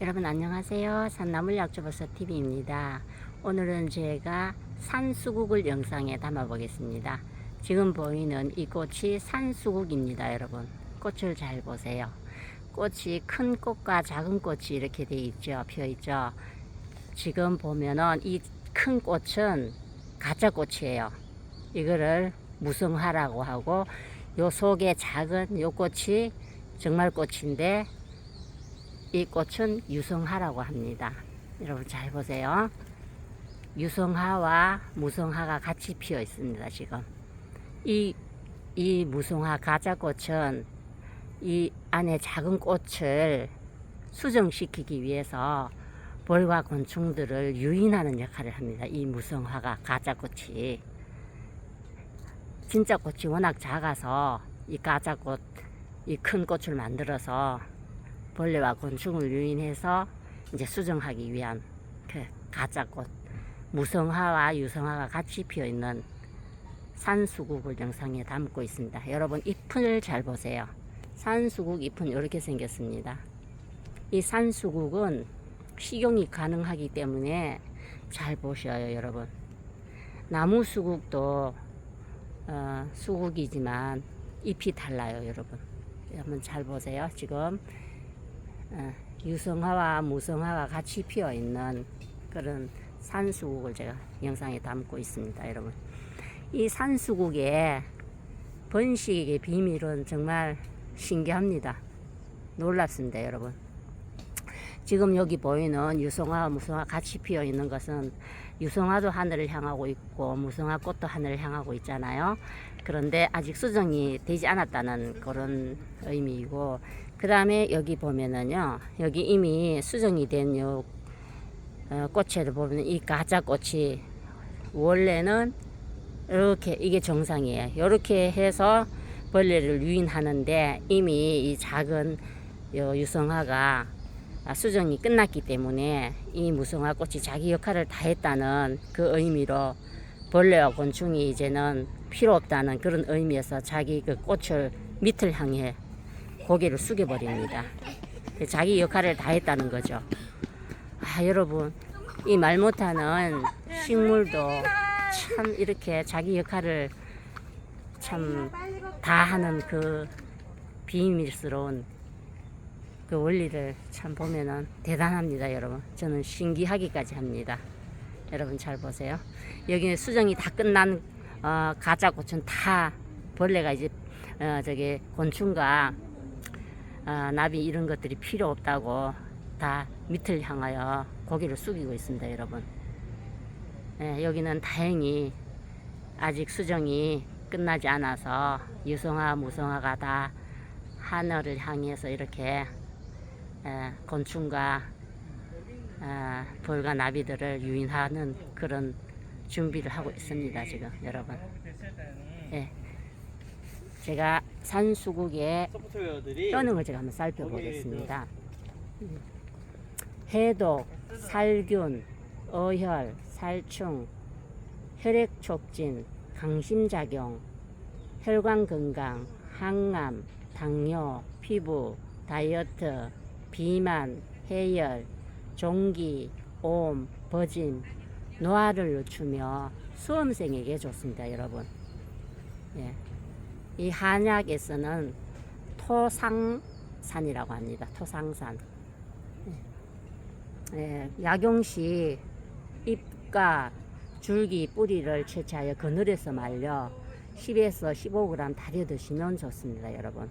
여러분 안녕하세요. 산나물 약초버섯 TV입니다. 오늘은 제가 산수국을 영상에 담아 보겠습니다. 지금 보이는 이 꽃이 산수국입니다, 여러분. 꽃을 잘 보세요. 꽃이 큰 꽃과 작은 꽃이 이렇게 돼 있죠. 피어 있죠. 지금 보면은 이 큰 꽃은 가짜 꽃이에요. 이거를 무성화라고 하고 요 속에 작은 요 꽃이 정말 꽃인데 이 꽃은 유성화라고 합니다. 여러분 잘 보세요. 유성화와 무성화가 같이 피어 있습니다. 지금 이, 이 무성화 가짜꽃은 이 안에 작은 꽃을 수정시키기 위해서 벌과 곤충들을 유인하는 역할을 합니다. 이 무성화가 가짜꽃이 진짜 꽃이 워낙 작아서 이 가짜꽃 이 큰 꽃을 만들어서 벌레와 곤충을 유인해서 이제 수정하기 위한 그 가짜꽃 무성화와 유성화가 같이 피어 있는 산수국을 영상에 담고 있습니다. 여러분 잎을 잘 보세요. 산수국 잎은 이렇게 생겼습니다. 이 산수국은 식용이 가능하기 때문에 잘 보셔요, 여러분. 나무 수국도 어, 수국이지만 잎이 달라요, 여러분. 한번 잘 보세요. 지금 어, 유성화와 무성화가 같이 피어 있는 그런 산수국을 제가 영상에 담고 있습니다, 여러분. 이 산수국의 번식의 비밀은 정말 신기합니다. 놀랍습니다, 여러분. 지금 여기 보이는 유성화와 무성화 같이 피어 있는 것은 유성화도 하늘을 향하고 있고 무성화 꽃도 하늘을 향하고 있잖아요. 그런데 아직 수정이 되지 않았다는 그런 의미이고 그 다음에 여기 보면은요 여기 이미 수정이 된요 어, 꽃을 보면 이 가짜 꽃이 원래는 이렇게 이게 정상이에요. 이렇게 해서 벌레를 유인하는데 이미 이 작은 요 유성화가 아, 수정이 끝났기 때문에 이 무성화 꽃이 자기 역할을 다 했다는 그 의미로 벌레와 곤충이 이제는 필요 없다는 그런 의미에서 자기 그 꽃을 밑을 향해 고개를 숙여버립니다. 자기 역할을 다 했다는 거죠. 아, 여러분, 이 말 못하는 식물도 참 이렇게 자기 역할을 참 다 하는 그 비밀스러운 그 원리를 참 보면은 대단합니다, 여러분. 저는 신기하기까지 합니다. 여러분 잘 보세요. 여기는 수정이 다 끝난 어, 가짜 꽃은 다 벌레가 이제 어, 저기 곤충과 어, 나비 이런 것들이 필요 없다고 다 밑을 향하여 고개를 숙이고 있습니다, 여러분. 예, 여기는 다행히 아직 수정이 끝나지 않아서 유성화, 무성화가 다 하늘을 향해서 이렇게 에, 곤충과 아, 벌과 나비들을 유인하는 그런 준비를 하고 있습니다, 지금 여러분. 예. 제가 산수국의 소프트웨어들이 효능을 제가 한번 살펴보겠습니다. 해독, 살균, 어혈, 살충, 혈액 촉진, 강심작용, 혈관 건강, 항암, 당뇨, 피부, 다이어트, 비만, 해열, 종기, 옴, 버짐, 노화를 늦추며 수험생에게 좋습니다, 여러분. 예. 이 한약에서는 토상산이라고 합니다. 토상산. 예. 예, 약용 시 잎과 줄기, 뿌리를 채취하여 그늘에서 말려 10에서 15g 달여 드시면 좋습니다, 여러분.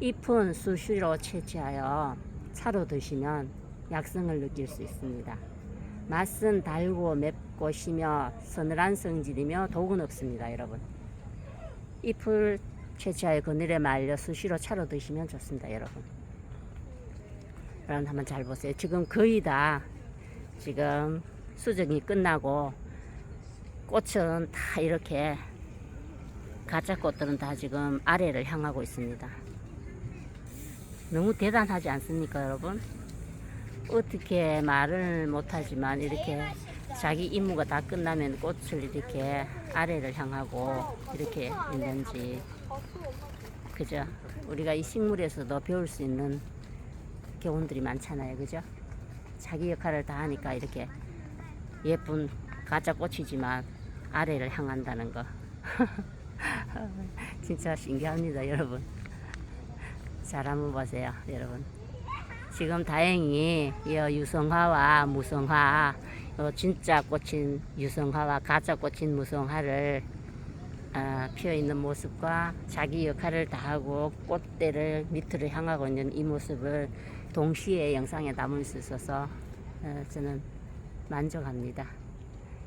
잎은 수시로 채취하여 차로 드시면 약성을 느낄 수 있습니다. 맛은 달고 맵고 시며 서늘한 성질이며 독은 없습니다, 여러분. 잎을 채취하여 그늘에 말려 수시로 차로 드시면 좋습니다, 여러분. 여러분 한번 잘 보세요. 지금 거의 다 지금 수정이 끝나고 꽃은 다 이렇게 가짜 꽃들은 다 지금 아래를 향하고 있습니다. 너무 대단하지 않습니까, 여러분? 어떻게 말을 못하지만 이렇게 자기 임무가 다 끝나면 꽃을 이렇게 아래를 향하고 이렇게 있는지 그죠? 우리가 이 식물에서도 배울 수 있는 교훈들이 많잖아요. 그죠? 자기 역할을 다 하니까 이렇게 예쁜 가짜 꽃이지만 아래를 향한다는 거. 진짜 신기합니다, 여러분. 잘 한번 보세요, 여러분. 지금 다행히 이 유성화와 무성화, 요 진짜 꽃인 유성화와 가짜 꽃인 무성화를 아, 피어 있는 모습과 자기 역할을 다하고 꽃대를 밑으로 향하고 있는 이 모습을 동시에 영상에 담을 수 있어서 어, 저는 만족합니다.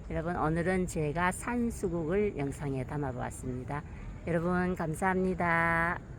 여러분 오늘은 제가 산수국을 영상에 담아 보았습니다. 여러분 감사합니다.